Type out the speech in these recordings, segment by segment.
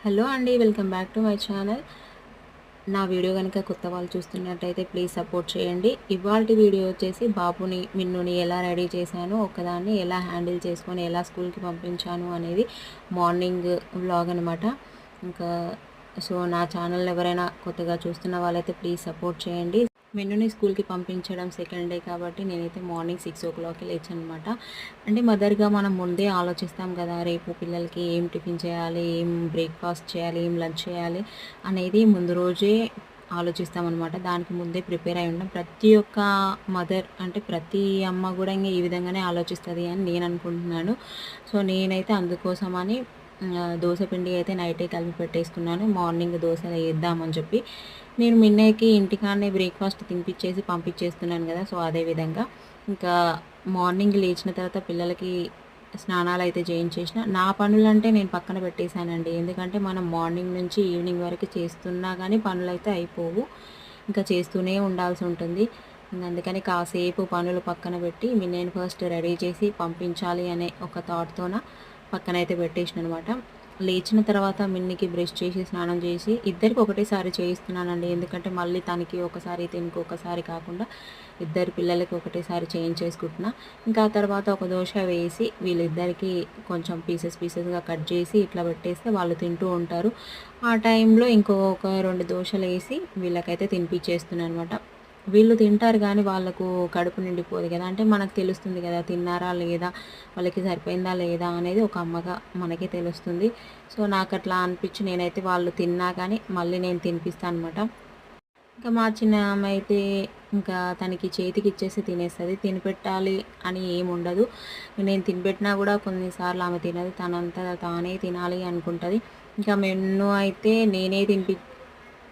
Hello అండి welcome back to my channel. నా video కనుక కొత్త వాళ్ళు చూస్తున్నట్టయితే ప్లీజ్ సపోర్ట్ చేయండి. ఇవాళ వీడియో వచ్చేసి బాబుని మిన్నుని ఎలా రెడీ చేశాను ఒకదాన్ని ఎలా హ్యాండిల్ చేసుకొని ఎలా స్కూల్కి పంపించాను అనేది మార్నింగ్ వ్లాగ్ అనమాట ఇంకా సో నా ఛానల్ ఎవరైనా కొత్తగా చూస్తున్న వాళ్ళైతే ప్లీజ్ సపోర్ట్ చేయండి. మెన్నుని స్కూల్కి పంపించడం సెకండ్ డే కాబట్టి నేనైతే మార్నింగ్ సిక్స్ ఓ క్లాక్కి లేచాను అనమాట అంటే మదర్గా మనం ముందే ఆలోచిస్తాం కదా రేపు పిల్లలకి ఏం టిఫిన్ చేయాలి ఏం బ్రేక్ఫాస్ట్ చేయాలి ఏం లంచ్ చేయాలి అనేది ముందు రోజే ఆలోచిస్తామన్నమాట దానికి ముందే ప్రిపేర్ అయి ఉంటాం ప్రతి ఒక్క మదర్ అంటే ప్రతి అమ్మ కూడా ఇంకా ఈ విధంగానే ఆలోచిస్తుంది అని నేను అనుకుంటున్నాను. సో నేనైతే అందుకోసమని దోశ పిండి అయితే నైటే కలిపి పెట్టేసుకున్నాను. మార్నింగ్ దోశ వేద్దామని చెప్పి నేను మిన్నయ్యకి ఇంటికాడనే బ్రేక్ఫాస్ట్ తినిపించేసి పంపించేస్తున్నాను కదా సో అదే విధంగా ఇంకా మార్నింగ్ లేచిన తర్వాత పిల్లలకి స్నానాలు అయితే చేయించేసిన. నా పనులంటే నేను పక్కన పెట్టేశానండి. ఎందుకంటే మనం మార్నింగ్ నుంచి ఈవినింగ్ వరకు చేస్తున్నా కానీ పనులు అయితే అయిపోవు. ఇంకా చేస్తూనే ఉండాల్సి ఉంటుంది. అందుకని కాసేపు పనులు పక్కన పెట్టి నేను ఫస్ట్ రెడీ చేసి పంపించాలి అనే ఒక థాట్తోన పక్కనైతే పెట్టేసిన అనమాట లేచిన తర్వాత మిన్నికి బ్రష్ చేసి స్నానం చేసి ఇద్దరికి ఒకటేసారి చేయిస్తున్నానండి. ఎందుకంటే మళ్ళీ తనకి ఒకసారి తినికి ఒకసారి కాకుండా ఇద్దరు పిల్లలకి ఒకటేసారి చేంజ్ చేసుకుంటున్నా. ఇంకా తర్వాత ఒక దోశ వేసి వీళ్ళిద్దరికి కొంచెం పీసెస్ పీసెస్గా కట్ చేసి ఇట్లా పెట్టేస్తే వాళ్ళు తింటూ ఉంటారు. ఆ టైంలో ఇంకొక రెండు దోశలు వేసి వీళ్ళకైతే తినిపించేస్తున్నాను అనమాట వీళ్ళు తింటారు కానీ వాళ్ళకు కడుపు నిండిపోదు కదా. అంటే మనకు తెలుస్తుంది కదా తిన్నారా లేదా వాళ్ళకి సరిపోయిందా లేదా అనేది ఒక అమ్మగా మనకే తెలుస్తుంది. సో నాకు అట్లా అనిపించి నేనైతే వాళ్ళు తిన్నా కానీ మళ్ళీ నేను తినిపిస్తాను అనమాట ఇంకా మా చిన్న అయితే ఇంకా తనకి చేతికి ఇచ్చేసి తినేస్తుంది. తినిపెట్టాలి అని ఏమి ఉండదు. నేను తినిపెట్టినా కూడా కొన్నిసార్లు ఆమె తినదు. తనంతా తానే తినాలి అనుకుంటుంది. ఇంకా మెన్ను అయితే నేనే తినిపి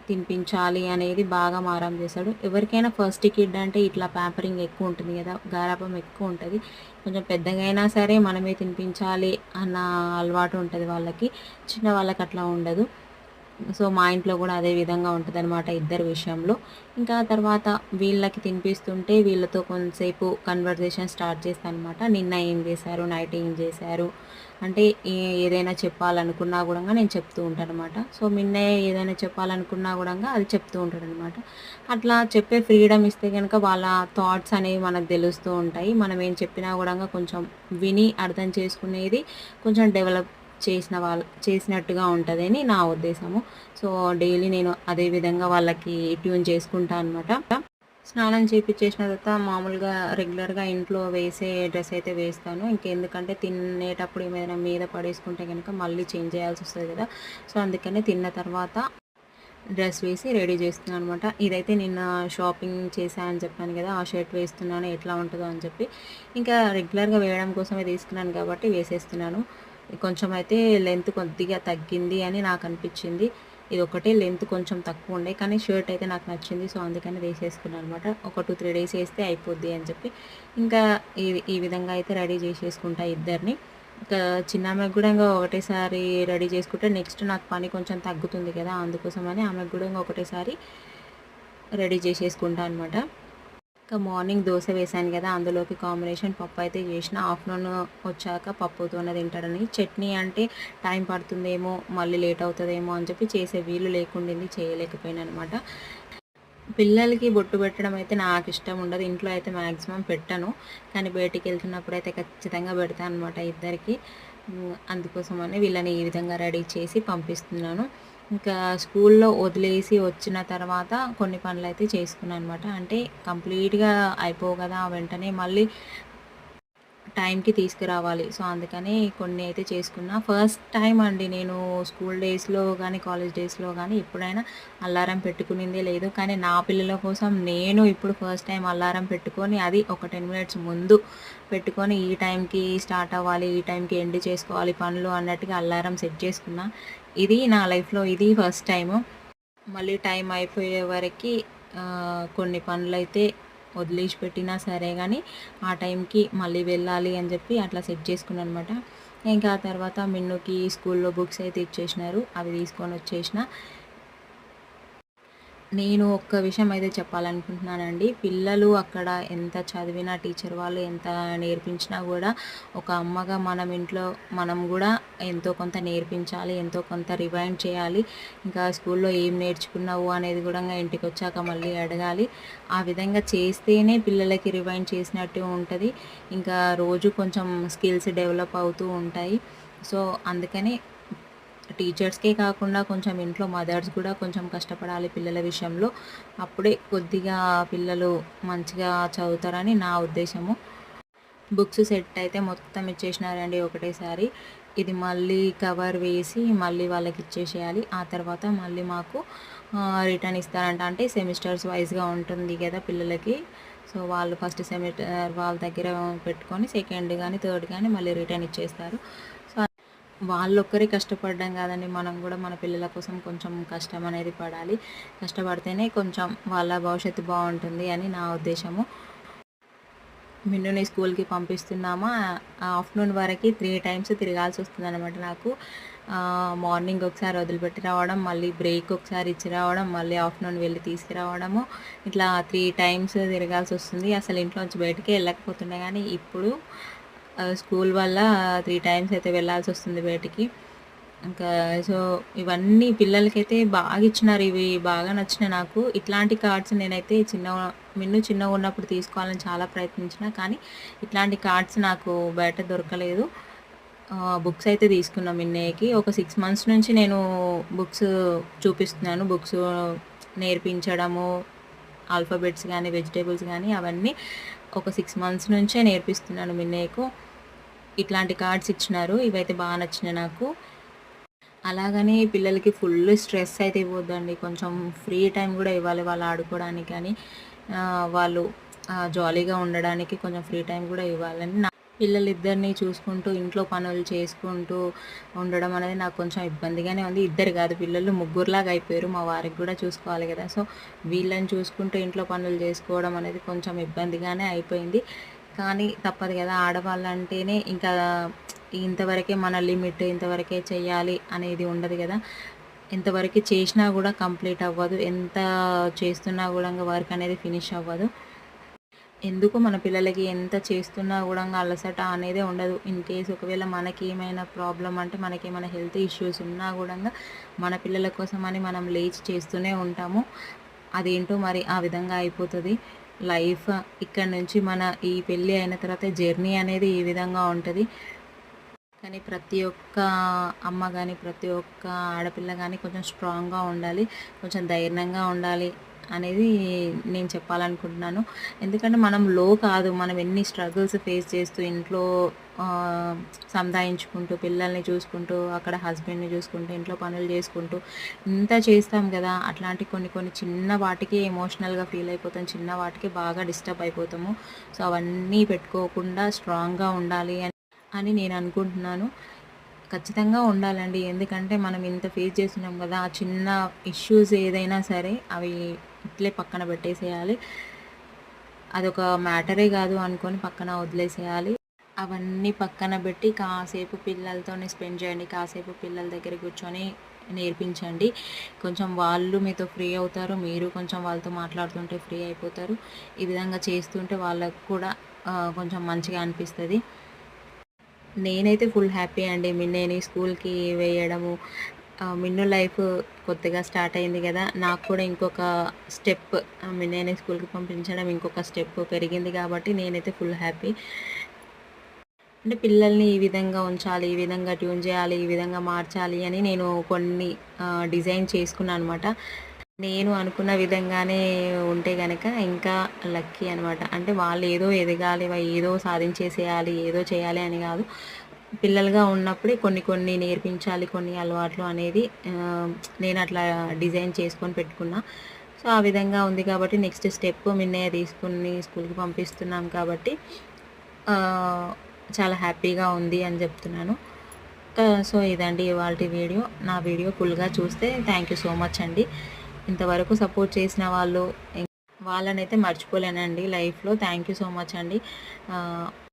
తినిపించాలి అనేది బాగా మారం చేశాడు. ఎవరికైనా ఫస్ట్ కిడ్ అంటే ఇట్లా ప్యాంపరింగ్ ఎక్కువ ఉంటుంది కదా గారాపం ఎక్కువ ఉంటుంది. కొంచెం పెద్దగా అయినా సరే మనమే తినిపించాలి అన్న అలవాటు ఉంటుంది వాళ్ళకి. చిన్న వాళ్ళకి అట్లా ఉండదు. సో మా ఇంట్లో కూడా అదే విధంగా ఉంటుంది అనమాట ఇద్దరి విషయంలో. ఇంకా తర్వాత వీళ్ళకి తినిపిస్తుంటే వీళ్ళతో కొంతసేపు కన్వర్జేషన్ స్టార్ట్ చేస్తాను అనమాట నిన్న ఏం చేశారు? నైట్ ఏం చేశారు? అంటే ఏదైనా చెప్పాలనుకున్నా కూడా నేను చెప్తూ ఉంటాను అనమాట సో నిన్న ఏదైనా చెప్పాలనుకున్నా కూడా అది చెప్తూ ఉంటాడు అనమాట అట్లా చెప్పే ఫ్రీడమ్ ఇస్తే కనుక వాళ్ళ థాట్స్ అనేవి మనకు తెలుస్తూ ఉంటాయి. మనం ఏం చెప్పినా కూడా కొంచెం విని అర్థం చేసుకునేది కొంచెం డెవలప్ చేసిన వాళ్ళ చేసినట్టుగా ఉంటుందని నా ఉద్దేశము. సో డైలీ నేను అదే విధంగా వాళ్ళకి ట్యూన్ చేసుకుంటాను అనమాట స్నానం చేపించేసిన తర్వాత మామూలుగా రెగ్యులర్గా ఇంట్లో వేసే డ్రెస్ అయితే వేస్తాను. ఇంకెందుకంటే తినేటప్పుడు ఏమైనా మీద పడేసుకుంటే కనుక మళ్ళీ చేంజ్ చేయాల్సి వస్తుంది కదా. సో అందుకని తిన్న తర్వాత డ్రెస్ వేసి రెడీ చేస్తున్నాను అనమాట ఇదైతే నిన్న షాపింగ్ చేశానని చెప్పాను కదా ఆ షర్ట్ వేస్తున్నాను ఎట్లా ఉంటుందో అని చెప్పి. ఇంకా రెగ్యులర్గా వేయడం కోసమే తీసుకున్నాను కాబట్టి వేసేస్తున్నాను. కొంచెం అయితే లెంత్ కొద్దిగా తగ్గింది అని నాకు అనిపించింది. ఇది ఒకటే లెంత్ కొంచెం తక్కువ ఉండే కానీ షర్ట్ అయితే నాకు నచ్చింది సో అందుకని వేసేసుకున్నాను అనమాట ఒక టూ త్రీ డేస్ వేస్తే అయిపోద్ది అని చెప్పి. ఇంకా ఈ ఈ విధంగా అయితే రెడీ చేసేసుకుంటా ఇద్దరిని. ఇంకా చిన్న ఆమెకు కూడా ఇంకా ఒకటేసారి రెడీ చేసుకుంటే నెక్స్ట్ నాకు పని కొంచెం తగ్గుతుంది కదా అందుకోసమని ఆమెకు కూడా ఇంకా ఒకటేసారి రెడీ చేసేసుకుంటా అనమాట ఇంకా మార్నింగ్ దోశ వేసాను కదా అందులోకి కాంబినేషన్ పప్పు అయితే చేసిన. ఆఫ్టర్నూన్ వచ్చాక పప్పుతోనే తింటాడని. చట్నీ అంటే టైం పడుతుందేమో మళ్ళీ లేట్ అవుతుందేమో అని చెప్పి చేసే వీలు లేకుండింది చేయలేకపోయినా అనమాట పిల్లలకి బొట్టు పెట్టడం అయితే నాకు ఇష్టం ఉండదు. ఇంట్లో అయితే మ్యాక్సిమం పెట్టను. కానీ బయటికి వెళ్తున్నప్పుడు అయితే ఖచ్చితంగా పెడతాను అనమాట ఇద్దరికి. అందుకోసమని వీళ్ళని ఈ విధంగా రెడీ చేసి పంపిస్తున్నాను. ఇంకా స్కూల్లో వదిలేసి వచ్చిన తర్వాత కొన్ని పనులు అయితే చేసుకున్నాను అనమాట అంటే కంప్లీట్గా అయిపోవు కదా వెంటనే మళ్ళీ టైంకి తీసుకురావాలి. సో అందుకని కొన్ని అయితే చేసుకున్నా. ఫస్ట్ టైం అండి నేను స్కూల్ డేస్లో కానీ కాలేజ్ డేస్లో కానీ ఎప్పుడైనా అల్లారం పెట్టుకునిందే లేదు. కానీ నా పిల్లల కోసం నేను ఇప్పుడు ఫస్ట్ టైం అల్లారం పెట్టుకొని అది ఒక టెన్ మినిట్స్ ముందు పెట్టుకొని ఈ టైంకి స్టార్ట్ అవ్వాలి ఈ టైంకి ఎండ్ చేసుకోవాలి పనులు అన్నట్టుగా అల్లారం సెట్ చేసుకున్నా. ఇది నా లైఫ్లో ఇది ఫస్ట్ టైము. మళ్ళీ టైం అయిపోయే వరకు కొన్ని పనులు అయితే వదిలేసి పెట్టినా సరే కానీ ఆ టైంకి మళ్ళీ వెళ్ళాలి అని చెప్పి అట్లా సెట్ చేసుకున్నాను అనమాట ఇంకా ఆ తర్వాత మిన్నుకి స్కూల్లో బుక్స్ అయితే ఇచ్చేసినారు. అవి తీసుకొని వచ్చేసిన. నేను ఒక్క విషయం అయితే చెప్పాలనుకుంటున్నానండి. పిల్లలు అక్కడ ఎంత చదివినా టీచర్ వాళ్ళు ఎంత నేర్పించినా కూడా ఒక అమ్మగా మనం ఇంట్లో మనం కూడా ఎంతో కొంత నేర్పించాలి ఎంతో కొంత రివైండ్ చేయాలి. ఇంకా స్కూల్లో ఏం నేర్చుకున్నావు అనేది కూడా ఇంటికి వచ్చాక మళ్ళీ అడగాలి. ఆ విధంగా చేస్తేనే పిల్లలకి రివైండ్ చేసినట్టు ఉంటుంది. ఇంకా రోజు కొంచెం స్కిల్స్ డెవలప్ అవుతూ ఉంటాయి. సో అందుకని టీచర్స్కే కాకుండా కొంచెం ఇంట్లో మదర్స్ కూడా కొంచెం కష్టపడాలి పిల్లల విషయంలో. అప్పుడే కొద్దిగా పిల్లలు మంచిగా చదువుతారని నా ఉద్దేశము. బుక్స్ సెట్ అయితే మొత్తం ఇచ్చేసినారండి ఒకటేసారి. ఇది మళ్ళీ కవర్ వేసి మళ్ళీ వాళ్ళకి ఇచ్చేసేయాలి. ఆ తర్వాత మళ్ళీ మాకు రిటర్న్ ఇస్తారంట. అంటే సెమిస్టర్స్ వైజ్గా ఉంటుంది కదా పిల్లలకి. సో వాళ్ళు ఫస్ట్ సెమిస్టర్ వాళ్ళ దగ్గర పెట్టుకొని సెకండ్ కానీ థర్డ్ కానీ మళ్ళీ రిటర్న్ ఇచ్చేస్తారు. వాళ్ళొక్కరే కష్టపడడం కాదండి. మనం కూడా మన పిల్లల కోసం కొంచెం కష్టం అనేది పడాలి. కష్టపడితేనే కొంచెం వాళ్ళ భవిష్యత్తు బాగుంటుంది అని నా ఉద్దేశము. మిన్నుని స్కూల్కి పంపిస్తున్నామా? ఆఫ్టర్నూన్ వరకు త్రీ టైమ్స్ తిరగాల్సి వస్తుంది అనమాట నాకు మార్నింగ్ ఒకసారి వదిలిపెట్టి రావడం మళ్ళీ బ్రేక్ ఒకసారి ఇచ్చి రావడం మళ్ళీ ఆఫ్టర్నూన్ వెళ్ళి తీసుకురావడము. ఇట్లా త్రీ టైమ్స్ తిరగాల్సి వస్తుంది. అసలు ఇంట్లోంచి బయటకే వెళ్ళకపోతుండే కానీ ఇప్పుడు స్కూల్ వల్ల త్రీ టైమ్స్ అయితే వెళ్ళాల్సి వస్తుంది బయటికి. ఇంకా సో ఇవన్నీ పిల్లలకైతే బాగా ఇచ్చినారు. ఇవి బాగా నచ్చినాయి నాకు. ఇట్లాంటి కార్డ్స్ నేనైతే చిన్న మిన్ను చిన్నగా ఉన్నప్పుడు తీసుకోవాలని చాలా ప్రయత్నించిన కానీ ఇట్లాంటి కార్డ్స్ నాకు బయట దొరకలేదు. బుక్స్ అయితే తీసుకున్నాం మిన్నయ్యకి ఒక సిక్స్ మంత్స్ నుంచి నేను బుక్స్ చూపిస్తున్నాను. బుక్స్ నేర్పించడము ఆల్ఫాబెట్స్ కానీ వెజిటేబుల్స్ కానీ అవన్నీ ఒక సిక్స్ మంత్స్ నుంచే నేర్పిస్తున్నాను మిన్నయ్యకు ఇట్లాంటి కార్డ్స్ ఇచ్చినారు. ఇవైతే బాగా నచ్చినాయి నాకు. అలాగని పిల్లలకి ఫుల్ స్ట్రెస్ అయితే ఇవ్వద్దండి. కొంచెం ఫ్రీ టైం కూడా ఇవ్వాలి వాళ్ళు ఆడుకోవడానికి కానీ వాళ్ళు జాలీగా ఉండడానికి కొంచెం ఫ్రీ టైం కూడా ఇవ్వాలని పిల్లలిద్దరిని చూసుకుంటూ ఇంట్లో పనులు చేసుకుంటూ ఉండడం అనేది నాకు కొంచెం ఇబ్బందిగానే ఉంది. ఇద్దరు కాదు పిల్లలు ముగ్గురులాగా అయిపోయారు. మా వారికి కూడా చూసుకోవాలి కదా. సో వీళ్ళని చూసుకుంటూ ఇంట్లో పనులు చేసుకోవడం అనేది కొంచెం ఇబ్బందిగానే అయిపోయింది. కానీ తప్పదు కదా ఆడవాళ్ళంటేనే ఇంకా ఇంతవరకే మన లిమిట్ ఇంతవరకే చేయాలి అనేది ఉండదు కదా. ఎంతవరకు చేసినా కూడా కంప్లీట్ అవ్వదు. ఎంత చేస్తున్నా కూడా వర్క్ అనేది ఫినిష్ అవ్వదు. ఎందుకు మన పిల్లలకి ఎంత చేస్తున్నా కూడా అలసట అనేది ఉండదు. ఇన్ కేస్ ఒకవేళ మనకి ఏమైనా ప్రాబ్లం అంటే మనకి ఏమైనా హెల్త్ ఇష్యూస్ ఉన్నా కూడా మన పిల్లల కోసం అని మనం లేచి చేస్తూనే ఉంటాము. అదేంటో మరి ఆ విధంగా అయిపోతుంది. లైఫ్ ఇక్కడ నుంచి మన ఈ పెళ్ళి అయిన తర్వాత జర్నీ అనేది ఈ విధంగా ఉంటుంది. కానీ ప్రతి ఒక్క అమ్మ కానీ ప్రతి ఒక్క ఆడపిల్ల కానీ కొంచెం స్ట్రాంగ్గా ఉండాలి. కొంచెం ధైర్యంగా ఉండాలి. అనేది నేను చెప్పాలనుకుంటున్నాను. ఎందుకంటే మనం లో కాదు మనం ఎన్ని స్ట్రగుల్స్ ఫేస్ చేస్తూ ఇంట్లో సంధాయించుకుంటూ పిల్లల్ని చూసుకుంటూ అక్కడ హస్బెండ్ని చూసుకుంటూ ఇంట్లో పనులు చేసుకుంటూ ఇంత చేస్తాం కదా అట్లాంటి కొన్ని కొన్ని చిన్న వాటికి ఎమోషనల్గా ఫీల్ అయిపోతాం చిన్న వాటికి బాగా డిస్టర్బ్ అయిపోతాము. సో అవన్నీ పెట్టుకోకుండా స్ట్రాంగ్గా ఉండాలి అని అని నేను అనుకుంటున్నాను. ఖచ్చితంగా ఉండాలండి. ఎందుకంటే మనం ఇంత ఫేస్ చేస్తున్నాం కదా ఆ చిన్న ఇష్యూస్ ఏదైనా సరే అవి ఇట్లే పక్కన పెట్టేసేయాలి. అదొక మ్యాటరే కాదు అనుకొని పక్కన వదిలేసేయాలి. అవన్నీ పక్కన పెట్టి కాసేపు పిల్లలతోనే స్పెండ్ చేయండి. కాసేపు పిల్లల దగ్గర కూర్చొని నేర్పించండి. కొంచెం వాళ్ళు మీతో ఫ్రీ అవుతారు. మీరు కొంచెం వాళ్ళతో మాట్లాడుతుంటే ఫ్రీ అయిపోతారు. ఈ విధంగా చేస్తుంటే వాళ్ళకు కూడా కొంచెం మంచిగా అనిపిస్తుంది. నేనైతే ఫుల్ హ్యాపీ అండి. మిన్నేని స్కూల్కి వేయడము మిన్ను లైఫ్ కొత్తగా స్టార్ట్ అయింది కదా. నాకు కూడా ఇంకొక స్టెప్ మిన్నేని స్కూల్కి పంపించడం ఇంకొక స్టెప్ పెరిగింది కాబట్టి నేనైతే ఫుల్ హ్యాపీ. అంటే పిల్లల్ని ఈ విధంగా ఉంచాలి ఈ విధంగా ట్యూన్ చేయాలి ఈ విధంగా మార్చాలి అని నేను కొన్ని డిజైన్ చేసుకున్నాను అనమాట నేను అనుకున్న విధంగానే ఉంటే కనుక ఇంకా లక్కీ అనమాట అంటే వాళ్ళు ఏదో ఎదగాలి ఏదో సాధించేసేయాలి ఏదో చేయాలి అని కాదు. పిల్లలుగా ఉన్నప్పుడే కొన్ని కొన్ని నేర్పించాలి కొన్ని అలవాట్లు అనేది నేను అట్లా డిజైన్ చేసుకొని పెట్టుకున్నా. సో ఆ విధంగా ఉంది కాబట్టి నెక్స్ట్ స్టెప్ మిన్నయ్య తీసుకుని స్కూల్కి పంపిస్తున్నాం కాబట్టి చాలా హ్యాపీగా ఉంది అని చెప్తున్నాను. సో ఇదండి ఇవాళ వీడియో. నా వీడియో ఫుల్గా చూస్తే థ్యాంక్ యూ సో మచ్ అండి. ఇంతవరకు సపోర్ట్ చేసిన వాళ్ళు వాళ్ళనైతే మర్చిపోలేనండి లైఫ్లో. థ్యాంక్ యూ సో మచ్ అండి.